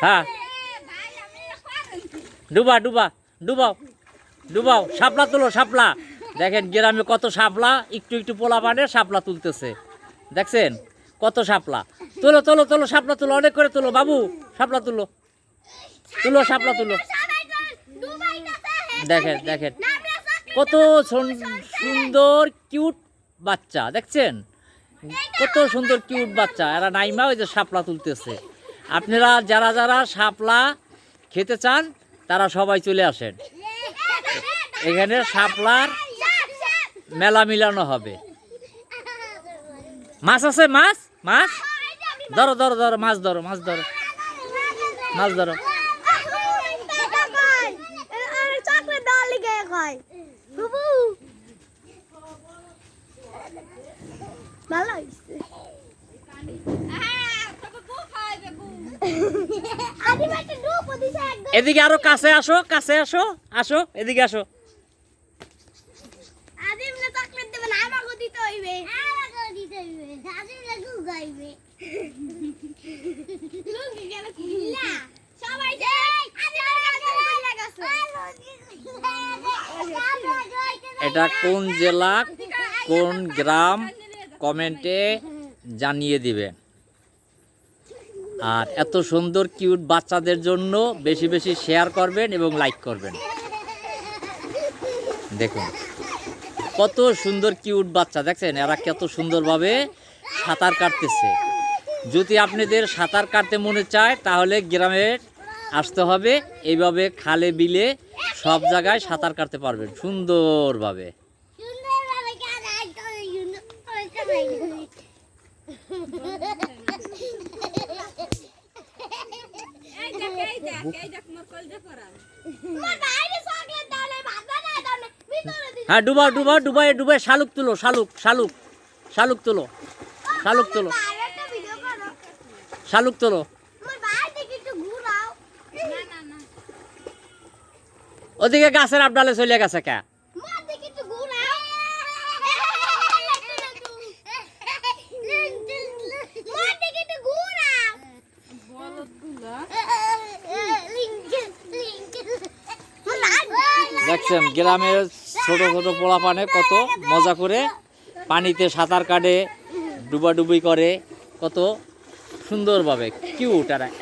হ্যাঁ। ডুবা ডুবা, ডুবাও। ডুবাও। সাপলা তুলো সাপলা দেখেন গ্রামে কত সাপলা একটু একটু পোলা পানে সাপলা তুলতেছে। দেখছেন? কত সাপলা তোলো তোলো তোলো সাপলা তুলো, অনেক করে তোলো। বাবু সাপলা তুলো। তুলো সাপলা তুলো। দেখেন দেখেন। কত সুন- সুন্দর, কিউট বাচ্চা। দেখছেন? কত সুন্দর কিউট বাচ্চা। এরা নাইমা ওই যে শাপলা তুলতেছে। আপনারা যারা যারা শাপলা খেতে চান, তারা সবাই চলে আসেন। এখানে শাপলার মেলা মিলানো হবে। মাছ আছে? মাছ? মাছ? ধরো ধরো ধরো, মাছ ধরো মাছ ধরো। মাছ ধরো। ভালো হয়েছে এদিকে আরও কাছে আসো কাছে আসো আসো এদিকে আসো এটা কোন জেলা কোন গ্রাম কমেন্টে জানিয়ে দিবেন আর এত সুন্দর, কিউট বাচ্চাদের জন্য বেশি বেশি শেয়ার করবেন এবং লাইক করবেন। দেখুন, কত সুন্দর, কিউট বাচ্চা, দেখছেন? এরা কত সুন্দরভাবে সাঁতার কাটতেছে। যদি আপনাদের সাঁতার কাটতে মনে চায়, তাহলে গ্রামের আসতে হবে। এইভাবে খালে বিলে সব জায়গায় সাঁতার কাটতে পারবেন, সুন্দরভাবে। হ্যাঁ ডুবাও ডুবাও, ডুবাই ডুবাই, শালুক তুলো, শালুক শালুক শালুক তুলো, শালুক তোলো শালুক তোলো। ওদিকে গাছের আবডালে চলে গেছে কে? দেখছেন, গ্রামের ছোট ছোট পোলা পানে কত মজা করে পানিতে সাঁতার কাটে, ডুবাডুবি করে, কত সুন্দরভাবে কিউ আর